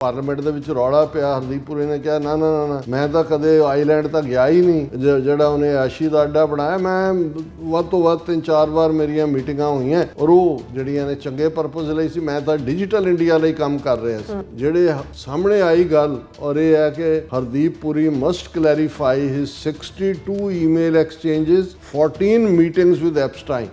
Parliament ਦੇ ਵਿੱਚ ਰੌਲਾ ਪਿਆ ਹਰਦੀਪ ਪੁਰੀ ਨੇ ਕਿਹਾ ਨਾ ਨਾ ਨਾ, ਮੈਂ ਤਾਂ ਕਦੇ ਆਈਲੈਂਡ ਤਾਂ ਗਿਆ ਹੀ ਨਹੀਂ। ਜਿਹੜਾ ਉਹਨੇ ਆਸ਼ੀ ਦਾ ਅੱਡਾ ਬਣਾਇਆ ਮੈਂ ਵੱਧ ਤੋਂ ਵੱਧ ਤਿੰਨ ਚਾਰ ਵਾਰ ਮੇਰੀਆਂ ਮੀਟਿੰਗਾਂ ਹੋਈਆਂ ਔਰ ਉਹ ਜਿਹੜੀਆਂ ਨੇ ਚੰਗੇ ਪਰਪਸ ਲਈ ਸੀ ਮੈਂ ਤਾਂ ਡਿਜੀਟਲ ਇੰਡੀਆ ਲਈ ਕੰਮ ਕਰ ਰਿਹਾ ਸੀ। ਜਿਹੜੇ ਸਾਹਮਣੇ ਆਈ ਗੱਲ ਔਰ ਇਹ ਹੈ ਕਿ Hardeep Puri must clarify his 62 email exchanges 14 meetings with Epstein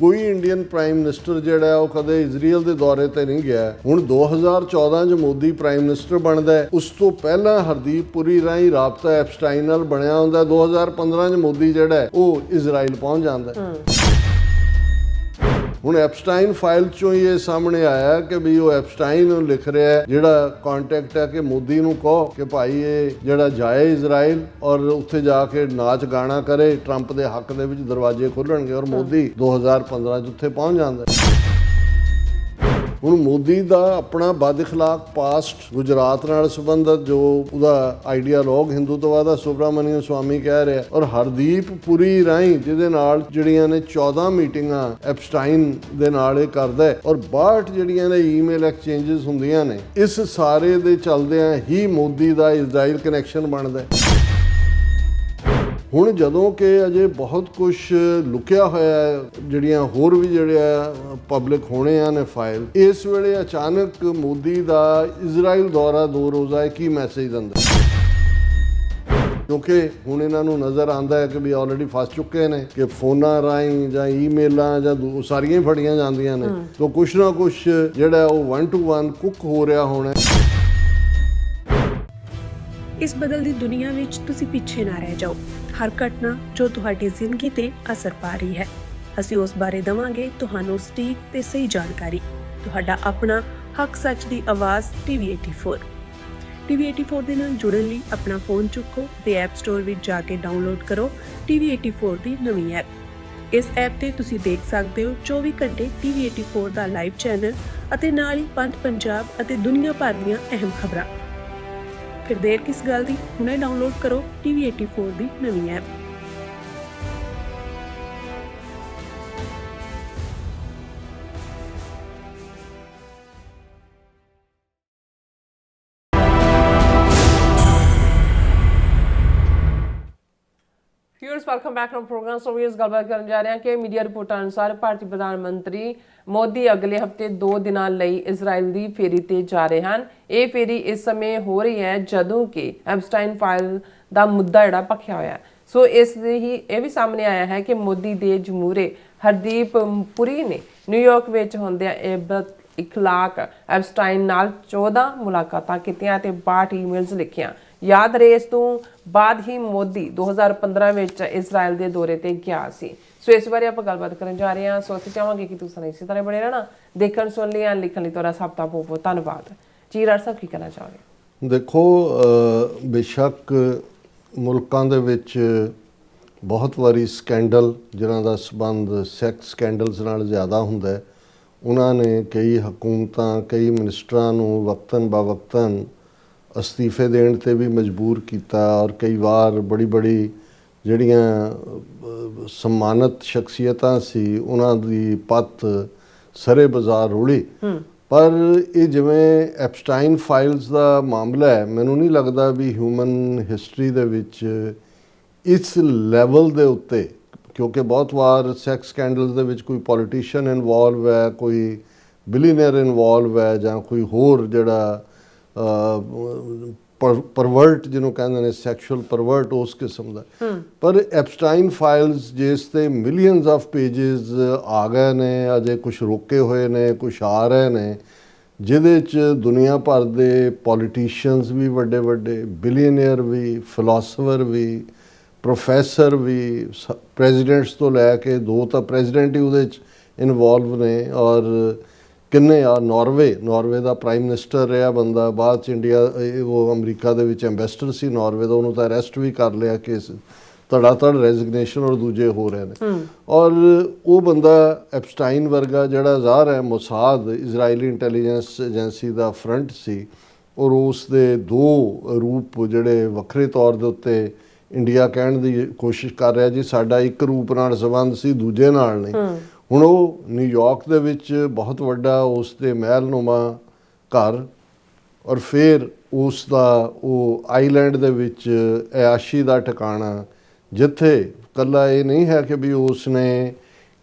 ਕੋਈ ਇੰਡੀਅਨ ਪ੍ਰਾਈਮ ਮਿਨਿਸਟਰ ਜਿਹੜਾ ਉਹ ਕਦੇ ਇਜ਼ਰਾਈਲ ਦੇ ਦੌਰੇ ਤੇ ਨਹੀਂ ਗਿਆ ਹੈ। ਹੁਣ 2014 ਚ ਮੋਦੀ ਪ੍ਰਾਈਮ ਮਿਨਿਸਟਰ ਬਣਦਾ ਉਸ ਤੋਂ ਪਹਿਲਾਂ ਹਰਦੀਪ ਪੁਰੀ ਰਾਹੀਂ ਰਾਬਤਾ ਐਪਸਟਾਈਨ ਨਾਲ ਬਣਿਆ ਹੁੰਦਾ ਹੈ। 2015 ਚ ਮੋਦੀ ਜਿਹੜਾ ਉਹ ਇਜ਼ਰਾਈਲ ਪਹੁੰਚ ਜਾਂਦਾ ਹੁਣ ਐਪਸਟਾਈਨ ਫਾਈਲ ਚੋਂ ਹੀ ਇਹ ਸਾਹਮਣੇ ਆਇਆ ਕਿ ਵੀ ਉਹ ਐਪਸਟਾਈਨ ਨੂੰ ਲਿਖ ਰਿਹਾ ਹੈ ਜਿਹੜਾ ਕੰਟੈਕਟ ਹੈ ਕਿ ਮੋਦੀ ਨੂੰ ਕਹੋ ਕਿ ਭਾਈ ਇਹ ਜਿਹੜਾ ਜਾਏ ਇਜ਼ਰਾਈਲ ਔਰ ਉੱਥੇ ਜਾ ਕੇ ਨਾਚ ਗਾਣਾ ਕਰੇ ਟਰੰਪ ਦੇ ਹੱਕ ਦੇ ਵਿੱਚ ਦਰਵਾਜ਼ੇ ਖੋਲਣਗੇ ਔਰ ਮੋਦੀ 2015 ਚ ਉੱਥੇ ਪਹੁੰਚ ਜਾਂਦਾ ਹੈ। ਹੁਣ ਮੋਦੀ ਦਾ ਆਪਣਾ ਬਦਖਲਾਕ ਪਾਸਟ ਗੁਜਰਾਤ ਨਾਲ ਸੰਬੰਧਤ ਜੋ ਉਹਦਾ ਆਈਡੀਆ ਆਈਡੀਆਲੋਗ ਹਿੰਦੂਤਵਾ ਦਾ ਸੁਬਰਾਮਨੀਅਮ ਸਵਾਮੀ ਕਹਿ ਰਿਹਾ ਔਰ ਹਰਦੀਪ ਪੁਰੀ ਰਾਈ ਜਿਹਦੇ ਨਾਲ ਜਿਹੜੀਆਂ ਨੇ 14 ਮੀਟਿੰਗਾਂ ਐਪਸਟਾਈਨ ਦੇ ਨਾਲ ਇਹ ਕਰਦਾ ਔਰ 62 ਜਿਹੜੀਆਂ ਨੇ ਈਮੇਲ ਐਕਸਚੇਂਜਸ ਹੁੰਦੀਆਂ ਨੇ, ਇਸ ਸਾਰੇ ਦੇ ਚੱਲਦਿਆਂ ਹੀ ਮੋਦੀ ਦਾ ਇਜ਼ਰਾਈਲ ਕਨੈਕਸ਼ਨ ਬਣਦਾ ਹੁਣ ਜਦੋਂ ਕਿ ਅਜੇ ਬਹੁਤ ਕੁਝ ਲੁਕਿਆ ਹੋਇਆ ਹੈ ਜਿਹੜੀਆਂ ਹੋਰ ਵੀ ਜਿਹੜੇ ਪਬਲਿਕ ਹੋਣੇ ਆ ਨੇ ਫਾਈਲ ਇਸ ਵੇਲੇ ਅਚਾਨਕ ਮੋਦੀ ਦਾ ਇਜ਼ਰਾਈਲ ਦੌਰਾ ਦੋ ਰੋਜ਼ਾ ਹੈ ਕੀ ਮੈਸੇਜ ਦਿੰਦਾ ਕਿਉਂਕਿ ਹੁਣ ਇਹਨਾਂ ਨੂੰ ਨਜ਼ਰ ਆਂਦਾ ਹੈ ਕਿ ਵੀ ਆਲਰੇਡੀ ਫਸ ਚੁੱਕੇ ਨੇ ਕਿ ਫੋਨਾਂ ਰਾਹੀਂ ਜਾਂ ਈਮੇਲਾਂ ਜਾਂ ਸਾਰੀਆਂ ਹੀ ਫੜੀਆਂ ਜਾਂਦੀਆਂ ਨੇ। ਤਾਂ ਕੁਛ ਨਾ ਕੁਛ ਜਿਹੜਾ ਉਹ 1 ਟੂ 1 ਕੁੱਕ ਹੋ ਰਿਹਾ ਹੋਣਾ। ਇਸ ਬਦਲਦੀ ਦੁਨੀਆ ਵਿੱਚ ਤੁਸੀਂ ਪਿੱਛੇ ਨਾ ਰਹਿ ਜਾਓ। ਹਰ ਘਟਨਾ ਜੋ ਤੁਹਾਡੀ ਜ਼ਿੰਦਗੀ ਤੇ ਅਸਰ ਪਾ ਰਹੀ ਹੈ। ਅਸੀਂ ਉਸ ਬਾਰੇ ਦਵਾਂਗੇ ਤੁਹਾਨੂੰ ਸਟੀਕ ਤੇ ਸਹੀ ਜਾਣਕਾਰੀ। ਤੁਹਾਡਾ ਆਪਣਾ ਹੱਕ ਸੱਚ ਦੀ ਆਵਾਜ਼ ਟੀਵੀ 84 ਟੀਵੀ 84 ਦੇ ਨਾਲ ਜੁੜਨ ਲਈ ਆਪਣਾ ਫੋਨ ਚੁੱਕੋ ਤੇ ਐਪ ਸਟੋਰ ਵਿੱਚ ਜਾ ਕੇ ਡਾਊਨਲੋਡ ਕਰੋ ਟੀਵੀ 84 ਦੀ ਨਵੀਂ ਐਪ ਇਸ ਐਪ ਤੇ ਤੁਸੀਂ ਦੇਖ ਸਕਦੇ ਹੋ 24 ਘੰਟੇ ਟੀਵੀ 84 ਦਾ ਲਾਈਵ ਚੈਨਲ ਅਤੇ ਨਾਲ ਹੀ ਪੰਥ ਪੰਜਾਬ ਅਤੇ ਦੁਨੀਆ ਭਰ ਦੀਆਂ ਅਹਿਮ ਖਬਰਾਂ। ਫਿਰ ਦੇਰ ਕਿਸ ਗੱਲ ਦੀ? ਹੁਣੇ ਡਾਊਨਲੋਡ ਕਰੋ ਟੀਵੀ 84 ਦੀ ਨਵੀਂ app welcome back to program so ਇਸ ਗੱਲਬਾਤ ਕਰਨ ਜਾ ਰਹੇ ਹਾਂ ਕਿ ਮੀਡੀਆ ਰਿਪੋਰਟਾਂ ਅਨੁਸਾਰ ਭਾਰਤੀ ਪ੍ਰਧਾਨ ਮੰਤਰੀ ਮੋਦੀ ਅਗਲੇ ਹਫ਼ਤੇ 2 ਦਿਨਾਂ ਲਈ ਇਜ਼ਰਾਈਲ ਦੀ ਫੇਰੀ ਤੇ ਜਾ ਰਹੇ ਹਨ। ਇਹ ਫੇਰੀ ਇਸ ਸਮੇਂ ਹੋ ਰਹੀ ਹੈ ਜਦੋਂ ਕਿ ਐਪਸਟਾਈਨ ਫਾਈਲ ਦਾ ਮੁੱਦਾ ਜਿਹੜਾ ਭਖਿਆ ਹੋਇਆ ਹੈ। ਸੋ ਇਸ ਹੀ ਇਹ ਵੀ ਸਾਹਮਣੇ ਆਇਆ ਹੈ ਕਿ ਮੋਦੀ ਦੇ ਜਮੂਰੇ ਹਰਦੀਪ ਪੁਰੀ ਨੇ ਨਿਊਯਾਰਕ ਵਿੱਚ ਹੁੰਦਿਆਂ ਇਬਤ ਇਖਲਾਕ ਐਪਸਟਾਈਨ ਨਾਲ 14 ਮੁਲਾਕਾਤਾਂ ਕੀਤੀਆਂ ਤੇ 62 ਈਮੇਲਸ ਲਿਖੀਆਂ। ਯਾਦ ਰਹੇ ਇਸ ਤੋਂ ਬਾਅਦ ਹੀ ਮੋਦੀ 2015 ਵਿੱਚ ਇਜ਼ਰਾਈਲ ਦੇ ਦੌਰੇ ਤੇ ਗਿਆ ਸੀ। ਸੋ ਇਸ ਬਾਰੇ ਆਪਾਂ ਗੱਲਬਾਤ ਕਰਨ ਜਾ ਰਹੇ ਹਾਂ। ਸੋ ਅਸੀਂ ਚਾਹਾਂਗੇ ਕਿ ਤੁਸੀਂ ਇਸੇ ਤਰ੍ਹਾਂ ਬਣੇ ਰਹਿਣਾ। ਦੇਖਣ ਸੁਣ ਲਈ ਲਿਖਣ ਲਈ ਤੁਹਾਡਾ ਸਭ ਦਾ ਬਹੁਤ ਬਹੁਤ ਧੰਨਵਾਦ। ਜੀ, ਰਾਜ ਸਾਹਿਬ, ਕੀ ਕਹਿਣਾ ਚਾਹੋਗੇ? ਦੇਖੋ ਬੇਸ਼ੱਕ ਮੁਲਕਾਂ ਦੇ ਵਿੱਚ ਬਹੁਤ ਵਾਰੀ ਸਕੈਂਡਲ ਜਿਨ੍ਹਾਂ ਦਾ ਸਬੰਧ ਸੈਕਸ ਸਕੈਂਡਲਸ ਨਾਲ ਜ਼ਿਆਦਾ ਹੁੰਦਾ ਹੈ, ਉਹਨਾਂ ਨੇ ਕਈ ਹਕੂਮਤਾਂ, ਕਈ ਮਿਨਿਸਟਰਾਂ ਨੂੰ ਵਕਤਨ ਬਾ ਵਕਤਨ ਅਸਤੀਫੇ ਦੇਣ ਤੇ ਵੀ ਮਜਬੂਰ ਕੀਤਾ ਔਰ ਕਈ ਵਾਰ ਬੜੀ ਬੜੀ ਜਿਹੜੀਆਂ ਸਨਮਾਨਿਤ ਸ਼ਖਸੀਅਤਾਂ ਸੀ ਉਹਨਾਂ ਦੀ ਪੱਤ ਸਰੇ ਬਾਜ਼ਾਰ ਰੁਲੀ। ਪਰ ਇਹ ਜਿਵੇਂ ਐਪਸਟਾਈਨ ਫਾਈਲਸ ਦਾ ਮਾਮਲਾ ਹੈ ਮੈਨੂੰ ਨਹੀਂ ਲੱਗਦਾ ਵੀ ਹਿਊਮਨ ਹਿਸਟਰੀ ਦੇ ਵਿੱਚ ਇਸ ਲੈਵਲ ਦੇ ਉੱਤੇ ਕਿਉਂਕਿ ਬਹੁਤ ਵਾਰ ਸੈਕਸ ਸਕੈਂਡਲਸ ਦੇ ਵਿੱਚ ਕੋਈ ਪੋਲੀਟੀਸ਼ੀਅਨ ਇਨਵੋਲਵ ਹੈ ਕੋਈ ਬਿਲੀਅਨਰ ਇਨਵੋਲਵ ਹੈ ਜਾਂ ਕੋਈ ਹੋਰ ਜਿਹੜਾ ਪਰਵਰਟ ਜਿਹਨੂੰ ਕਹਿੰਦੇ ਨੇ ਸੈਕਸ਼ੂਅਲ ਪਰਵਰਟ ਉਸ ਕਿਸਮ ਦਾ। ਪਰ ਐਪਸਟਾਈਨ ਫਾਈਲਸ ਜਿਸ ਤੇ ਮਿਲੀਅਨਸ ਆਫ ਪੇजेस ਆ ਗਏ ਨੇ, ਅਜੇ ਕੁਝ ਰੋਕੇ ਹੋਏ ਨੇ ਕੁਝ ਆ ਰਹੇ ਨੇ, ਜਿਹਦੇ ਚ ਦੁਨੀਆ ਭਰ ਦੇ ਪੋਲੀਟੀਸ਼ੀਅਨਸ ਵੀ ਵੱਡੇ ਵੱਡੇ ਬਿਲੀਅਨਰ ਵੀ ਫਿਲਾਸਫਰ ਵੀ ਪ੍ਰੋਫੈਸਰ ਵੀ ਪ੍ਰੈਜ਼ੀਡੈਂਟਸ ਤੋਂ ਲੈ ਕੇ ਦੋ ਤਾਂ ਪ੍ਰੈਜ਼ੀਡੈਂਟ ਹੀ ਉਹਦੇ ਚ ਇਨਵੋਲਵ ਨੇ ਔਰ ਕਿੰਨੇ ਆ? ਨਾਰਵੇ ਨਾਰਵੇ ਦਾ ਪ੍ਰਾਈਮ ਮਿਨਿਸਟਰ ਰਿਹਾ ਬੰਦਾ ਬਾਅਦ ਚ ਇੰਡੀਆ ਉਹ ਅਮਰੀਕਾ ਦੇ ਵਿੱਚ ਐਮਬੈਸਡਰ ਸੀ ਨਾਰਵੇ ਦਾ ਉਹਨੂੰ ਤਾਂ ਅਰੈਸਟ ਵੀ ਕਰ ਲਿਆ ਕੇਸ ਧੜਾ ਧੜ ਰੈਜ਼ਿਗਨੇਸ਼ਨ ਔਰ ਦੂਜੇ ਹੋ ਰਹੇ ਨੇ। ਔਰ ਉਹ ਬੰਦਾ ਐਪਸਟਾਈਨ ਵਰਗਾ ਜਿਹੜਾ ਜ਼ਾਹਰ ਹੈ ਮੋਸਾਦ ਇਜ਼ਰਾਈਲੀ ਇੰਟੈਲੀਜੈਂਸ ਏਜੰਸੀ ਦਾ ਫਰੰਟ ਸੀ ਔਰ ਉਸ ਦੇ ਦੋ ਰੂਪ ਜਿਹੜੇ ਵੱਖਰੇ ਤੌਰ ਦੇ ਉੱਤੇ ਇੰਡੀਆ ਕਹਿਣ ਦੀ ਕੋਸ਼ਿਸ਼ ਕਰ ਰਿਹਾ ਜੀ ਸਾਡਾ ਇੱਕ ਰੂਪ ਨਾਲ ਸੰਬੰਧ ਸੀ ਦੂਜੇ ਨਾਲ ਨਹੀਂ। ਹੁਣ ਉਹ ਨਿਊਯਾਰਕ ਦੇ ਵਿੱਚ ਬਹੁਤ ਵੱਡਾ ਉਸ ਦੇ ਮਹਿਲਨੁਮਾ ਘਰ ਔਰ ਫਿਰ ਉਸ ਦਾ ਉਹ ਆਈਲੈਂਡ ਦੇ ਵਿੱਚ ਐਆਸ਼ੀ ਦਾ ਟਿਕਾਣਾ, ਜਿੱਥੇ ਕੱਲਾ ਇਹ ਨਹੀਂ ਹੈ ਕਿ ਵੀ ਉਸ ਨੇ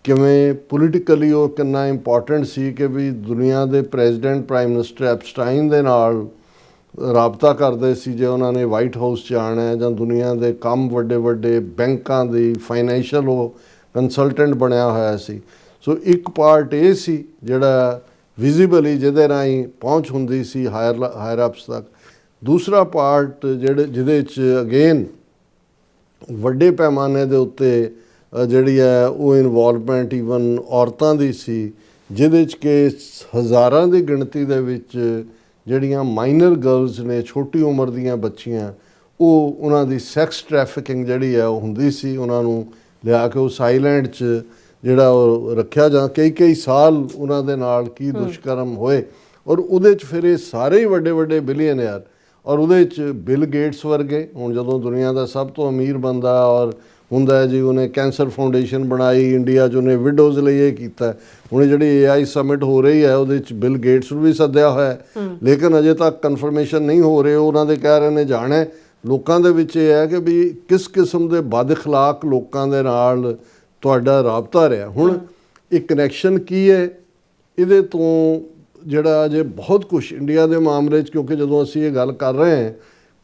ਕਿਵੇਂ ਪੋਲੀਟੀਕਲੀ ਉਹ ਕਿੰਨਾ ਇੰਪੋਰਟੈਂਟ ਸੀ ਕਿ ਵੀ ਦੁਨੀਆ ਦੇ ਪ੍ਰੈਜ਼ੀਡੈਂਟ ਪ੍ਰਾਈਮ ਮਿਨਿਸਟਰ ਐਪਸਟਾਈਨ ਦੇ ਨਾਲ ਰਾਬਤਾ ਕਰਦੇ ਸੀ ਜੇ ਉਹਨਾਂ ਨੇ ਵਾਈਟ ਹਾਊਸ 'ਚ ਆਉਣਾ ਹੈ ਜਾਂ ਦੁਨੀਆ ਦੇ ਕੰਮ ਵੱਡੇ ਵੱਡੇ ਬੈਂਕਾਂ ਦੀ ਫਾਈਨੈਂਸ਼ੀਅਲ ਉਹ ਕੰਸਲਟੈਂਟ ਬਣਿਆ ਹੋਇਆ ਸੀ। ਸੋ ਇੱਕ ਪਾਰਟ ਇਹ ਸੀ ਜਿਹੜਾ ਵਿਜ਼ੀਬਲੀ ਜਿਹਦੇ ਰਾਹੀਂ ਪਹੁੰਚ ਹੁੰਦੀ ਸੀ ਹਾਇਰ ਹਾਇਰ ਅਪਸ ਤੱਕ। ਦੂਸਰਾ ਪਾਰਟ ਜਿਹੜੇ, ਜਿਹਦੇ 'ਚ ਅਗੇਨ ਵੱਡੇ ਪੈਮਾਨੇ ਦੇ ਉੱਤੇ ਜਿਹੜੀ ਹੈ ਉਹ ਇਨਵੋਲਵਮੈਂਟ ਈਵਨ ਔਰਤਾਂ ਦੀ ਸੀ, ਜਿਹਦੇ 'ਚ ਕਿ ਹਜ਼ਾਰਾਂ ਦੀ ਗਿਣਤੀ ਦੇ ਵਿੱਚ ਜਿਹੜੀਆਂ ਮਾਈਨਰ ਗਰਲਸ ਨੇ, ਛੋਟੀ ਉਮਰ ਦੀਆਂ ਬੱਚੀਆਂ, ਉਹ ਉਹਨਾਂ ਦੀ ਸੈਕਸ ਟ੍ਰੈਫਿਕਿੰਗ ਜਿਹੜੀ ਹੈ ਉਹ ਹੁੰਦੀ ਸੀ, ਉਹਨਾਂ ਨੂੰ ਲਿਆ ਕੇ ਉਸ ਆਈਲੈਂਡ 'ਚ ਜਿਹੜਾ ਉਹ ਰੱਖਿਆ ਜਾਂ ਕਈ ਕਈ ਸਾਲ ਉਹਨਾਂ ਦੇ ਨਾਲ ਕੀ ਦੁਸ਼ਕਰਮ ਹੋਏ। ਔਰ ਉਹਦੇ 'ਚ ਫਿਰ ਇਹ ਸਾਰੇ ਹੀ ਵੱਡੇ ਵੱਡੇ ਬਿਲੀਅਨਰ ਔਰ ਉਹਦੇ 'ਚ ਬਿਲ ਗੇਟਸ ਵਰਗੇ ਹੁਣ ਜਦੋਂ ਦੁਨੀਆ ਦਾ ਸਭ ਤੋਂ ਅਮੀਰ ਬੰਦਾ ਔਰ ਹੁੰਦਾ ਹੈ ਜੀ ਉਹਨੇ ਕੈਂਸਰ ਫਾਊਂਡੇਸ਼ਨ ਬਣਾਈ ਇੰਡੀਆ 'ਚ ਉਹਨੇ ਵਿਡੋਜ਼ ਲਈ ਇਹ ਕੀਤਾ। ਹੁਣ ਜਿਹੜੀ AI ਸਮਿਟ ਹੋ ਰਹੀ ਹੈ ਉਹਦੇ 'ਚ ਬਿਲ ਗੇਟਸ ਨੂੰ ਵੀ ਸੱਦਿਆ ਹੋਇਆ ਹੈ। ਲੇਕਿਨ ਅਜੇ ਤੱਕ ਕਨਫਰਮੇਸ਼ਨ ਨਹੀਂ ਹੋ ਰਹੇ ਉਹਨਾਂ ਦੇ ਕਹਿ ਰਹੇ ਨੇ ਜਾਣਾ। ਲੋਕਾਂ ਦੇ ਵਿੱਚ ਇਹ ਹੈ ਕਿ ਵੀ ਕਿਸ ਕਿਸਮ ਦੇ ਬਦ اخلاق ਲੋਕਾਂ ਦੇ ਨਾਲ ਤੁਹਾਡਾ ਰਾਬਤਾ ਰਿਹਾ ਹੁਣ ਇਹ ਕਨੈਕਸ਼ਨ ਕੀ ਹੈ ਇਹਦੇ ਤੋਂ ਜਿਹੜਾ ਅਜੇ ਬਹੁਤ ਕੁਝ ਇੰਡੀਆ ਦੇ ਮਾਮਲੇ 'ਚ ਕਿਉਂਕਿ ਜਦੋਂ ਅਸੀਂ ਇਹ ਗੱਲ ਕਰ ਰਹੇ ਹਾਂ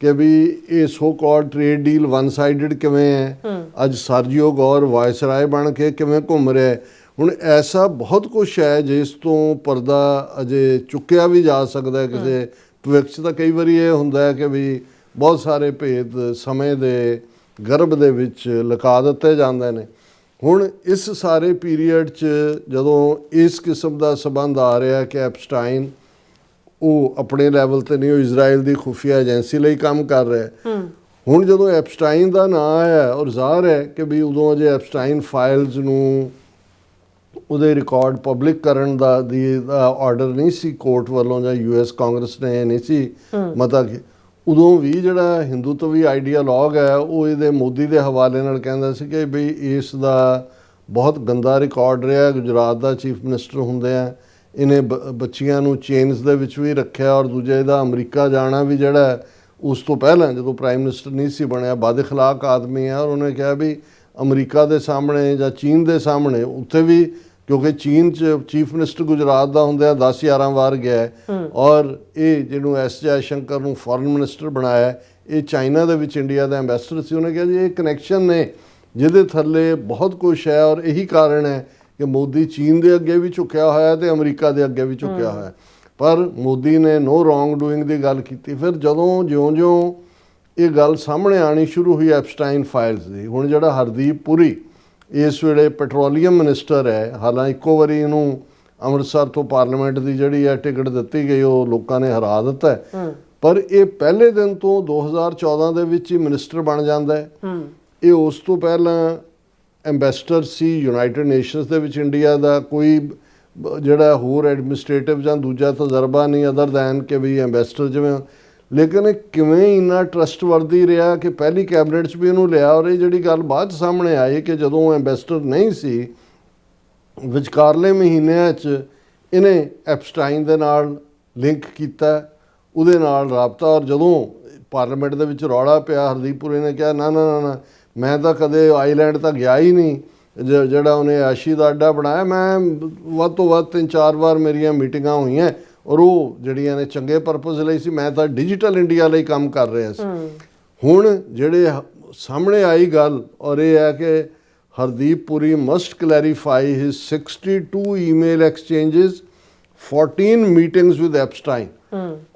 ਕਿ ਵੀ ਇਹ so called trade deal one sided ਕਿਵੇਂ ਹੈ ਅੱਜ ਸਰਜੀਓ ਗੌਰ ਵਾਇਸਰਾਏ ਬਣ ਕੇ ਕਿਵੇਂ ਘੁੰਮ ਰਿਹਾ ਹੈ ਹੁਣ ਐਸਾ ਬਹੁਤ ਕੁਝ ਹੈ ਜਿਸ ਤੋਂ ਪਰਦਾ ਅਜੇ ਚੁੱਕਿਆ ਵੀ ਜਾ ਸਕਦਾ ਹੈ ਕਿਸੇ ਭਵਿੱਖ 'ਚ ਤਾਂ ਕਈ ਵਾਰੀ ਇਹ ਹੁੰਦਾ ਹੈ ਕਿ ਵੀ ਬਹੁਤ ਸਾਰੇ ਭੇਦ ਸਮੇਂ ਦੇ ਗਰਭ ਦੇ ਵਿੱਚ ਲੁਕਾ ਦਿੱਤੇ ਜਾਂਦੇ ਨੇ। ਹੁਣ ਇਸ ਸਾਰੇ ਪੀਰੀਅਡ 'ਚ ਜਦੋਂ ਇਸ ਕਿਸਮ ਦਾ ਸਬੰਧ ਆ ਰਿਹਾ ਕਿ ਐਪਸਟਾਈਨ ਉਹ ਆਪਣੇ ਲੈਵਲ ਤੇ ਨਹੀਂ ਉਹ ਇਜ਼ਰਾਈਲ ਦੀ ਖੁਫੀਆ ਏਜੰਸੀ ਲਈ ਕੰਮ ਕਰ ਰਿਹਾ। ਹੁਣ ਜਦੋਂ ਐਪਸਟਾਈਨ ਦਾ ਨਾਂ ਆਇਆ ਔਰ ਜ਼ਾਹਰ ਹੈ ਕਿ ਵੀ ਉਦੋਂ ਅਜੇ ਐਪਸਟਾਈਨ ਫਾਈਲਸ ਨੂੰ ਉਹਦੇ ਰਿਕਾਰਡ ਪਬਲਿਕ ਕਰਨ ਦਾ ਦੀ ਆਰਡਰ ਨਹੀਂ ਸੀ ਕੋਰਟ ਵੱਲੋਂ ਜਾਂ ਯੂਐਸ ਕਾਂਗਰਸ ਨੇ ਨਹੀਂ ਸੀ ਮਤਾ ਕਿ ਉਦੋਂ ਵੀ ਜਿਹੜਾ ਹਿੰਦੂਤਵੀ ਆਈਡੀਆਲੋਗ ਹੈ, ਉਹ ਇਹਦੇ ਮੋਦੀ ਦੇ ਹਵਾਲੇ ਨਾਲ ਕਹਿੰਦਾ ਸੀ ਕਿ ਬਈ ਇਸ ਦਾ ਬਹੁਤ ਗੰਦਾ ਰਿਕਾਰਡ ਰਿਹਾ, ਗੁਜਰਾਤ ਦਾ ਚੀਫ ਮਿਨਿਸਟਰ ਹੁੰਦੇ ਆ, ਇਹਨੇ ਬੱਚੀਆਂ ਨੂੰ ਚੇਨਸ ਦੇ ਵਿੱਚ ਵੀ ਰੱਖਿਆ ਔਰ ਦੂਜਾ ਇਹਦਾ ਅਮਰੀਕਾ ਜਾਣਾ ਵੀ ਜਿਹੜਾ ਉਸ ਤੋਂ ਪਹਿਲਾਂ ਜਦੋਂ ਪ੍ਰਾਈਮ ਮਿਨਿਸਟਰ ਨਹੀਂ ਸੀ ਬਣਿਆ ਬਾਦ ਖਲਾਕ ਆਦਮੀ ਆ ਔਰ ਉਹਨੇ ਕਿਹਾ ਵੀ ਅਮਰੀਕਾ ਦੇ ਸਾਹਮਣੇ ਜਾਂ ਚੀਨ ਦੇ ਸਾਹਮਣੇ ਉੱਥੇ ਵੀ ਕਿਉਂਕਿ ਚੀਨ ਚ ਚੀਫ ਮਿਨਿਸਟਰ ਗੁਜਰਾਤ ਦਾ ਹੁੰਦਿਆਂ 10 11 ਵਾਰ ਗਿਆ ਹੈ। ਔਰ ਇਹ ਜਿਹਨੂੰ ਐਸ ਜੈ ਸ਼ੰਕਰ ਨੂੰ ਫੋਰਨ ਮਿਨਿਸਟਰ ਬਣਾਇਆ ਇਹ ਚਾਈਨਾ ਦੇ ਵਿੱਚ ਇੰਡੀਆ ਦਾ ਐਮਬੈਸਡਰ ਸੀ। ਉਹਨੇ ਕਿਹਾ ਜੀ ਇਹ ਕਨੈਕਸ਼ਨ ਨੇ ਜਿਹਦੇ ਥੱਲੇ ਬਹੁਤ ਕੁਝ ਹੈ ਔਰ ਇਹੀ ਕਾਰਨ ਹੈ ਕਿ ਮੋਦੀ ਚੀਨ ਦੇ ਅੱਗੇ ਵੀ ਝੁਕਿਆ ਹੋਇਆ ਤੇ ਅਮਰੀਕਾ ਦੇ ਅੱਗੇ ਵੀ ਝੁਕਿਆ ਹੋਇਆ ਪਰ ਮੋਦੀ ਨੇ ਨੋ ਰੋਂਗ ਡੂਇੰਗ ਦੀ ਗੱਲ ਕੀਤੀ। ਫਿਰ ਜਦੋਂ ਜਿਉਂ-ਜਿਉਂ ਇਹ ਗੱਲ ਸਾਹਮਣੇ ਆਣੀ ਸ਼ੁਰੂ ਹੋਈ ਐਪਸਟਾਈਨ ਫਾਈਲਸ ਦੀ ਹੁਣ ਜਿਹੜਾ ਹਰਦੀਪ ਪੁਰੀ ਇਸ ਵੇਲੇ ਪੈਟਰੋਲੀਅਮ ਮਿਨਿਸਟਰ ਹੈ ਹਾਲਾਂ ਇੱਕੋ ਵਾਰੀ ਇਹਨੂੰ ਅੰਮ੍ਰਿਤਸਰ ਤੋਂ ਪਾਰਲੀਮੈਂਟ ਦੀ ਜਿਹੜੀ ਹੈ ਟਿਕਟ ਦਿੱਤੀ ਗਈ ਉਹ ਲੋਕਾਂ ਨੇ ਹਰਾ ਦਿੱਤਾ ਪਰ ਇਹ ਪਹਿਲੇ ਦਿਨ ਤੋਂ 2014 ਦੇ ਵਿੱਚ ਹੀ ਮਿਨਿਸਟਰ ਬਣ ਜਾਂਦਾ ਹੈ। ਇਹ ਉਸ ਤੋਂ ਪਹਿਲਾਂ ਐਮਬੈਸਡਰ ਸੀ ਯੂਨਾਈਟਿਡ ਨੇਸ਼ਨਸ ਦੇ ਵਿੱਚ ਇੰਡੀਆ ਦਾ ਕੋਈ ਜਿਹੜਾ ਹੋਰ ਐਡਮਿਨਿਸਟ੍ਰੇਟਿਵ ਜਾਂ ਦੂਜਾ ਤਜਰਬਾ ਨਹੀਂ ਅਦਰ ਦੈਨ ਕਿ ਵੀ ਐਮਬੈਸਡਰ ਜਿਵੇਂ ਲੇਕਿਨ ਇਹ ਕਿਵੇਂ ਇੰਨਾ ਟਰਸਟਵਰਦੀ ਰਿਹਾ ਕਿ ਪਹਿਲੀ ਕੈਬਨਿਟ 'ਚ ਵੀ ਇਹਨੂੰ ਲਿਆ ਔਰ ਇਹ ਜਿਹੜੀ ਗੱਲ ਬਾਅਦ 'ਚ ਸਾਹਮਣੇ ਆਈ ਕਿ ਜਦੋਂ ਐਮਬੈਸਡਰ ਨਹੀਂ ਸੀ, ਵਿਚਕਾਰਲੇ ਮਹੀਨਿਆਂ 'ਚ ਇਹਨੇ ਐਪਸਟਾਈਨ ਦੇ ਨਾਲ ਲਿੰਕ ਕੀਤਾ, ਉਹਦੇ ਨਾਲ ਰਾਬਤਾ ਔਰ ਜਦੋਂ ਪਾਰਲੀਮੈਂਟ ਦੇ ਵਿੱਚ ਰੌਲਾ ਪਿਆ, ਹਰਦੀਪ ਪੁਰੀ ਨੇ ਕਿਹਾ, ਨਾ ਨਾ ਨਾ ਨਾ, ਮੈਂ ਤਾਂ ਕਦੇ ਆਈਲੈਂਡ ਤਾਂ ਗਿਆ ਹੀ ਨਹੀਂ। ਜ- ਜਿਹੜਾ ਉਹਨੇ ਆਸ਼ੀ ਦਾ ਅੱਡਾ ਬਣਾਇਆ, ਮੈਂ ਵੱਧ ਤੋਂ ਵੱਧ ਤਿੰਨ ਚਾਰ ਵਾਰ ਮੇਰੀਆਂ ਮੀਟਿੰਗਾਂ ਹੋਈਆਂ ਔਰ ਉਹ ਜਿਹੜੀਆਂ ਨੇ ਚੰਗੇ ਪਰਪਸ ਲਈ ਸੀ ਮੈਂ ਤਾਂ ਡਿਜੀਟਲ ਇੰਡੀਆ ਲਈ ਕੰਮ ਕਰ ਰਿਹਾ ਸੀ। ਹੁਣ ਜਿਹੜੇ ਸਾਹਮਣੇ ਆਈ ਗੱਲ ਔਰ ਇਹ ਹੈ ਕਿ Hardeep Puri must clarify his 62 email exchanges 14 meetings with Epstein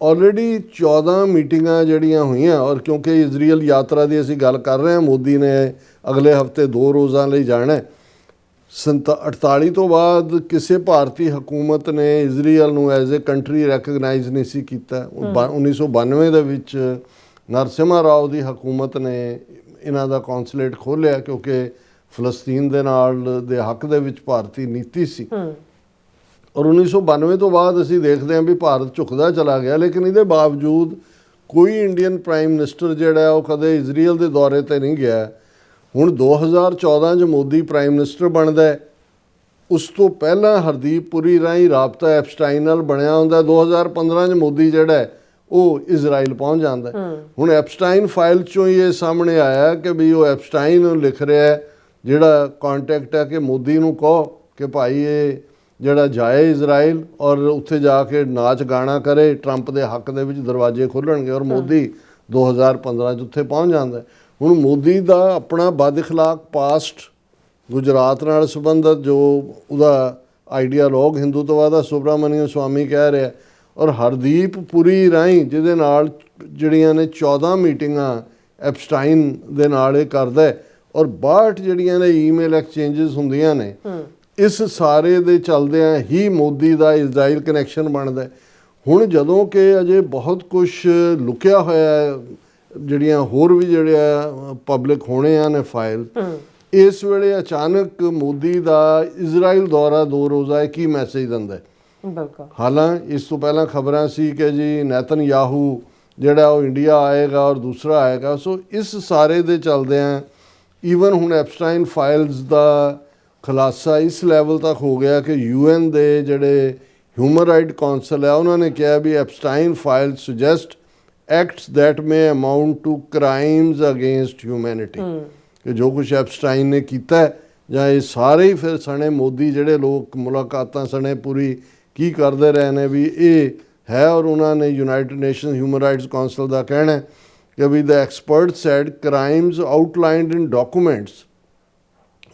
already 14 ਮੀਟਿੰਗਾਂ ਜਿਹੜੀਆਂ ਹੋਈਆਂ ਔਰ ਕਿਉਂਕਿ ਇਜ਼ਰਾਈਲ ਯਾਤਰਾ ਦੀ ਅਸੀਂ ਗੱਲ ਕਰ ਰਹੇ ਹਾਂ ਮੋਦੀ ਨੇ ਅਗਲੇ ਹਫ਼ਤੇ ਦੋ ਰੋਜ਼ਾਂ ਲਈ ਜਾਣਾ ਹੈ 48 ਤੋਂ ਬਾਅਦ ਕਿਸੇ ਭਾਰਤੀ ਹਕੂਮਤ ਨੇ ਇਜ਼ਰਾਈਲ ਨੂੰ ਐਜ਼ ਅ ਕੰਟਰੀ ਰੈਕਗਨਾਈਜ਼ ਨਹੀਂ ਸੀ ਕੀਤਾ। ਉਹ ਬਾ- 1992 ਦੇ ਵਿੱਚ ਨਰਸਿਮਹਾ ਰਾਓ ਦੀ ਹਕੂਮਤ ਨੇ ਇਹਨਾਂ ਦਾ ਕੌਂਸੂਲੇਟ ਖੋਲ੍ਹਿਆ ਕਿਉਂਕਿ ਫਲਸਤੀਨ ਦੇ ਨਾਲ ਦੇ ਹੱਕ ਦੇ ਵਿੱਚ ਭਾਰਤੀ ਨੀਤੀ ਸੀ। ਔਰ 1992 ਤੋਂ ਬਾਅਦ ਅਸੀਂ ਦੇਖਦੇ ਹਾਂ ਵੀ ਭਾਰਤ ਝੁਕਦਾ ਚਲਾ ਗਿਆ ਲੇਕਿਨ ਇਹਦੇ ਬਾਵਜੂਦ ਕੋਈ ਇੰਡੀਅਨ ਪ੍ਰਾਈਮ ਮਿਨਿਸਟਰ ਜਿਹੜਾ ਉਹ ਕਦੇ ਇਜ਼ਰਾਈਲ ਦੇ ਦੌਰੇ ਤੇ ਨਹੀਂ ਗਿਆ। ਹੁਣ 2014 ਚ ਮੋਦੀ ਪ੍ਰਾਈਮ ਮਿਨਿਸਟਰ ਬਣਦਾ ਹੈ ਉਸ ਤੋਂ ਪਹਿਲਾਂ ਹਰਦੀਪ ਪੁਰੀ ਰਾਹੀਂ ਰਾਬਤਾ ਐਪਸਟਾਈਨ ਨਾਲ ਬਣਿਆ ਹੁੰਦਾ 2015 ਚ ਮੋਦੀ ਜਿਹੜਾ ਉਹ ਇਜ਼ਰਾਈਲ ਪਹੁੰਚ ਜਾਂਦਾ। ਹੁਣ ਐਪਸਟਾਈਨ ਫਾਈਲ ਚੋਂ ਇਹ ਸਾਹਮਣੇ ਆਇਆ ਕਿ ਵੀ ਉਹ ਐਪਸਟਾਈਨ ਲਿਖ ਰਿਹਾ ਜਿਹੜਾ ਕੰਟੈਕਟ ਹੈ ਕਿ ਮੋਦੀ ਨੂੰ ਕਹੋ ਕਿ ਭਾਈ ਇਹ ਜਿਹੜਾ ਜਾਏ ਇਜ਼ਰਾਈਲ ਔਰ ਉੱਥੇ ਜਾ ਕੇ ਨਾਚ ਗਾਣਾ ਕਰੇ ਟਰੰਪ ਦੇ ਹੱਕ ਦੇ ਵਿੱਚ ਦਰਵਾਜ਼ੇ ਖੋਲਣਗੇ ਔਰ ਮੋਦੀ 2015 ਚ ਉੱਥੇ ਪਹੁੰਚ ਜਾਂਦਾ। ਹੁਣ ਮੋਦੀ ਦਾ ਆਪਣਾ ਬਦ ਇਖਲਾਕ ਪਾਸਟ ਗੁਜਰਾਤ ਨਾਲ ਸੰਬੰਧਿਤ ਜੋ ਉਹਦਾ ਆਈਡੀਆਲੋਗ ਹਿੰਦੂਤਵਾ ਦਾ ਸੁਬਰਾਮਨੀਅਮ ਸਵਾਮੀ ਕਹਿ ਰਿਹਾ ਔਰ ਹਰਦੀਪ ਪੁਰੀ ਰਾਹੀਂ ਜਿਹਦੇ ਨਾਲ ਜਿਹੜੀਆਂ ਨੇ 14 ਮੀਟਿੰਗਾਂ ਐਪਸਟਾਈਨ ਦੇ ਨਾਲ ਇਹ ਕਰਦਾ ਔਰ 62 ਜਿਹੜੀਆਂ ਨੇ ਈਮੇਲ ਐਕਸਚੇਂਜਸ ਹੁੰਦੀਆਂ ਨੇ ਇਸ ਸਾਰੇ ਦੇ ਚਲਦਿਆਂ ਹੀ ਮੋਦੀ ਦਾ ਇਜ਼ਰਾਈਲ ਕਨੈਕਸ਼ਨ ਬਣਦਾ। ਹੁਣ ਜਦੋਂ ਕਿ ਅਜੇ ਬਹੁਤ ਕੁਝ ਲੁਕਿਆ ਹੋਇਆ ਹੈ ਜਿਹੜੀਆਂ ਹੋਰ ਵੀ ਜਿਹੜਿਆ ਪਬਲਿਕ ਹੋਣੇ ਆ ਨੇ ਫਾਈਲ ਇਸ ਵੇਲੇ ਅਚਾਨਕ ਮੋਦੀ ਦਾ ਇਜ਼ਰਾਈਲ ਦੌਰਾ ਦੋ ਰੋਜ਼ਾ ਹੈ ਕੀ ਮੈਸੇਜ ਦਿੰਦਾ ਬਿਲਕੁਲ। ਹਾਲਾਂ ਇਸ ਤੋਂ ਪਹਿਲਾਂ ਖਬਰਾਂ ਸੀ ਕਿ ਜੀ ਨੈਤਨਯਾਹੂ ਜਿਹੜਾ ਉਹ ਇੰਡੀਆ ਆਏਗਾ ਔਰ ਦੂਸਰਾ ਆਏਗਾ ਸੋ ਇਸ ਸਾਰੇ ਦੇ ਚੱਲਦਿਆਂ ਈਵਨ ਹੁਣ ਐਪਸਟਾਈਨ ਫਾਈਲਸ ਦਾ ਖੁਲਾਸਾ ਇਸ ਲੈਵਲ ਤੱਕ ਹੋ ਗਿਆ ਕਿ ਯੂਐਨ ਦੇ ਜਿਹੜੇ ਹਿਊਮਨ ਰਾਈਟ ਕਾਉਂਸਲ ਹੈ ਉਹਨਾਂ ਨੇ ਕਿਹਾ ਵੀ Epstein file suggest acts that may amount to crimes against humanity ਕਿ ਜੋ ਕੁਝ ਐਪਸਟਾਈਨ ਨੇ ਕੀਤਾ ਹੈ, ਜਾਂ ਇਹ ਸਾਰੇ ਹੀ ਫਿਰ ਸਣੇ ਮੋਦੀ ਜਿਹੜੇ ਲੋਕ ਮੁਲਾਕਾਤਾਂ ਸਣੇ ਪੂਰੀ ਕੀ ਕਰਦੇ ਰਹੇ ਨੇ ਵੀ ਇਹ ਹੈ ਔਰ ਉਹਨਾਂ ਨੇ United Nation human rights council ਦਾ ਕਹਿਣਾ ਕਿ ਵੀ the experts said crimes outlined in documents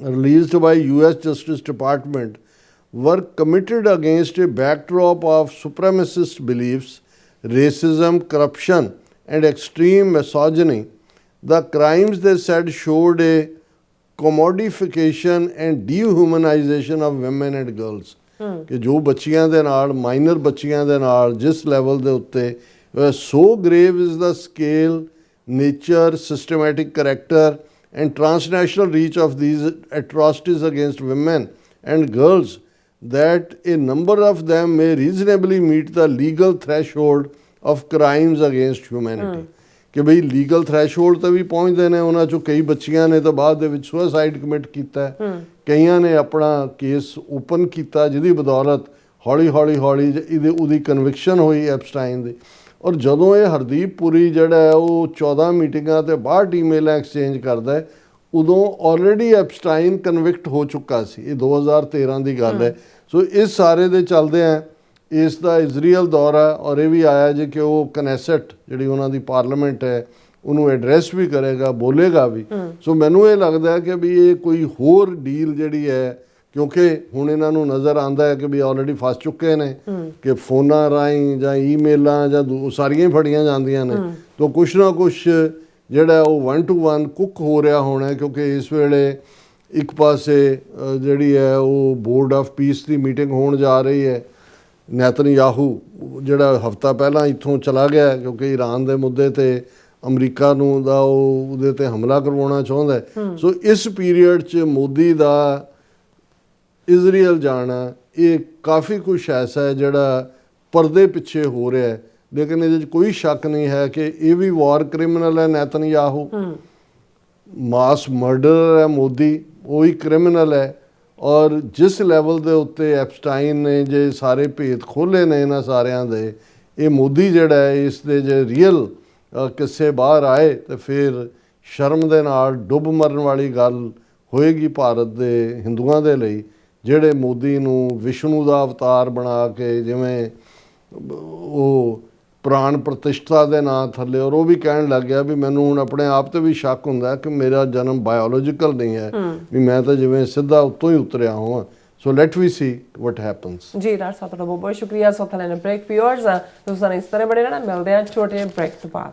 released by US Justice Department were committed against a backdrop of supremacist beliefs, racism, corruption, and extreme misogyny. The crimes they said showed a commodification and dehumanization of women and girls. ਕਿ ਜੋ ਬੱਚੀਆਂ ਦੇ ਨਾਲ minor ਬੱਚੀਆਂ ਦੇ ਨਾਲ ਜਿਸ level ਦੇ ਉੱਤੇ so grave is the scale nature, systematic character, and transnational reach of these atrocities against women and girls that a number of them may reasonably meet the legal threshold of crimes against humanity. ਕਿ ਬਈ legal threshold ਤੇ ਵੀ ਪਹੁੰਚਦੇ ਨੇ ਉਹਨਾਂ ਚੋਂ ਕਈ ਬੱਚੀਆਂ ਨੇ ਤਾਂ ਬਾਅਦ ਦੇ ਵਿੱਚ ਸੁਸਾਈਡ ਕਮਿਟ ਕੀਤਾ। ਕਈਆਂ ਨੇ ਆਪਣਾ ਕੇਸ ਓਪਨ ਕੀਤਾ ਜਿਹਦੀ ਬਦੌਲਤ ਹੌਲੀ ਹੌਲੀ ਹੌਲੀ ਇਹਦੇ ਉਹਦੀ ਕਨਵਿਕਸ਼ਨ ਹੋਈ ਐਪਸਟਾਈਨ ਦੀ ਔਰ ਜਦੋਂ ਇਹ ਹਰਦੀਪ ਪੁਰੀ ਜਿਹੜਾ ਉਹ 14 ਮੀਟਿੰਗਾਂ ਤੇ 62 ਈਮੇਲਾਂ ਐਕਸਚੇਂਜ ਕਰਦਾ ਹੈ ਉਦੋਂ ਆਲਰੇਡੀ ਐਪਸਟਾਈਨ ਕਨਵਿਕਟ ਹੋ ਚੁੱਕਾ ਸੀ। ਇਹ 2013 ਦੀ ਗੱਲ ਹੈ। ਸੋ ਇਸ ਸਾਰੇ ਦੇ ਚੱਲਦੇ ਆ। ਇਸ ਦਾ ਇਜ਼ਰਾਈਲ ਦੌਰਾ ਔਰ ਇਹ ਵੀ ਆਇਆ ਜੇ ਕਿ ਉਹ ਕਨੈਸਟ ਜਿਹੜੀ ਉਹਨਾਂ ਦੀ ਪਾਰਲੀਮੈਂਟ ਹੈ ਉਹਨੂੰ ਐਡਰੈਸ ਵੀ ਕਰੇਗਾ ਬੋਲੇਗਾ ਵੀ। ਸੋ ਮੈਨੂੰ ਇਹ ਲੱਗਦਾ ਹੈ ਕਿ ਵੀ ਇਹ ਕੋਈ ਹੋਰ ਡੀਲ ਜਿਹੜੀ ਹੈ ਕਿਉਂਕਿ ਹੁਣ ਇਹਨਾਂ ਨੂੰ ਨਜ਼ਰ ਆਂਦਾ ਹੈ ਕਿ ਵੀ ਆਲਰੇਡੀ ਫਸ ਚੁੱਕੇ ਨੇ। ਕਿ ਫੋਨਾਂ ਰਾਹੀਂ ਜਾਂ ਈਮੇਲਾਂ ਜਾਂ ਸਾਰੀਆਂ ਹੀ ਫੜੀਆਂ ਜਾਂਦੀਆਂ ਨੇ। ਤਾਂ ਕੁਛ ਨਾ ਕੁਛ ਜਿਹੜਾ ਉਹ 1 ਟੂ 1 ਕੁੱਕ ਹੋ ਰਿਹਾ ਹੋਣਾ ਕਿਉਂਕਿ ਇਸ ਵੇਲੇ ਇੱਕ ਪਾਸੇ ਜਿਹੜੀ ਹੈ ਉਹ ਬੋਰਡ ਆਫ ਪੀਸ ਦੀ ਮੀਟਿੰਗ ਹੋਣ ਜਾ ਰਹੀ ਹੈ। ਨੈਤਨਯਾਹੂ ਜਿਹੜਾ ਹਫਤਾ ਪਹਿਲਾਂ ਇੱਥੋਂ ਚਲਾ ਗਿਆ ਕਿਉਂਕਿ ਈਰਾਨ ਦੇ ਮੁੱਦੇ ਤੇ ਅਮਰੀਕਾ ਨੂੰ ਦਾ ਉਹ ਉਹਦੇ ਤੇ ਹਮਲਾ ਕਰਵਾਉਣਾ ਚਾਹੁੰਦਾ ਹੈ। ਸੋ ਇਸ ਪੀਰੀਅਡ 'ਚ ਮੋਦੀ ਦਾ ਇਜ਼ਰਾਈਲ ਜਾਣਾ ਇਹ ਕਾਫੀ ਕੁਝ ਐਸਾ ਹੈ ਜਿਹੜਾ ਪਰਦੇ ਪਿੱਛੇ ਹੋ ਰਿਹਾ ਹੈ। ਲੇਕਿਨ ਇਹਦੇ 'ਚ ਕੋਈ ਸ਼ੱਕ ਨਹੀਂ ਹੈ ਕਿ ਇਹ ਵੀ ਵਾਰ ਕ੍ਰਿਮੀਨਲ ਹੈ ਨੈਤਨਯਾਹੂ। ਮਾਸ ਮਰਡਰ ਹੈ ਮੋਦੀ ਉਹ ਹੀ ਕ੍ਰਿਮੀਨਲ ਹੈ। ਔਰ ਜਿਸ ਲੈਵਲ ਦੇ ਉੱਤੇ ਐਪਸਟਾਈਨ ਨੇ ਜੇ ਸਾਰੇ ਭੇਤ ਖੋਲੇ ਨੇ ਇਹਨਾਂ ਸਾਰਿਆਂ ਦੇ ਇਹ ਮੋਦੀ ਜਿਹੜਾ ਹੈ ਇਸ ਦੇ ਜੇ ਰੀਅਲ ਕਿੱਸੇ ਬਾਹਰ ਆਏ ਤੇ ਫਿਰ ਸ਼ਰਮ ਦੇ ਨਾਲ ਡੁੱਬ ਮਰਨ ਵਾਲੀ ਗੱਲ ਹੋਏਗੀ ਭਾਰਤ ਦੇ ਹਿੰਦੂਆਂ ਦੇ ਲਈ ਜਿਹੜੇ ਮੋਦੀ ਨੂੰ ਵਿਸ਼ਨੂੰ ਦਾ ਅਵਤਾਰ ਬਣਾ ਕੇ ਜਿਵੇਂ ਉਹ ਪ੍ਰਾਣ ਪ੍ਰਤਿਸ਼ਠਾ ਦੇ ਨਾਂ ਥੱਲੇ ਔਰ ਉਹ ਵੀ ਕਹਿਣ ਲੱਗ ਗਿਆ ਵੀ ਮੈਨੂੰ ਹੁਣ ਆਪਣੇ ਆਪ ਤੇ ਵੀ ਸ਼ੱਕ ਹੁੰਦਾ ਕਿ ਮੇਰਾ ਜਨਮ ਬਾਇਓਲੋਜੀਕਲ ਨਹੀਂ ਹੈ ਵੀ ਮੈਂ ਤਾਂ ਜਿਵੇਂ ਸਿੱਧਾ ਉੱਤੋਂ ਹੀ ਉਤਰਿਆ ਹਾਂ so let we see what happens ਜੀ ਡਾਕਟਰ ਸਾਹਿਬ ਤੁਹਾਡਾ ਬਹੁਤ ਬਹੁਤ ਸ਼ੁਕਰੀਆ। ਸੋਥਾ ਲੈਣ ਬ੍ਰੇਕ ਫਿਊਅਰਸ ਤੁਸੀਂ ਇਸ ਤਰ੍ਹਾਂ ਬੜੇ ਰਹਿਣਾ। ਮਿਲਦੇ ਆ ਛੋਟੇ ਬ੍ਰੇਕ ਤੋਂ ਬਾਅਦ।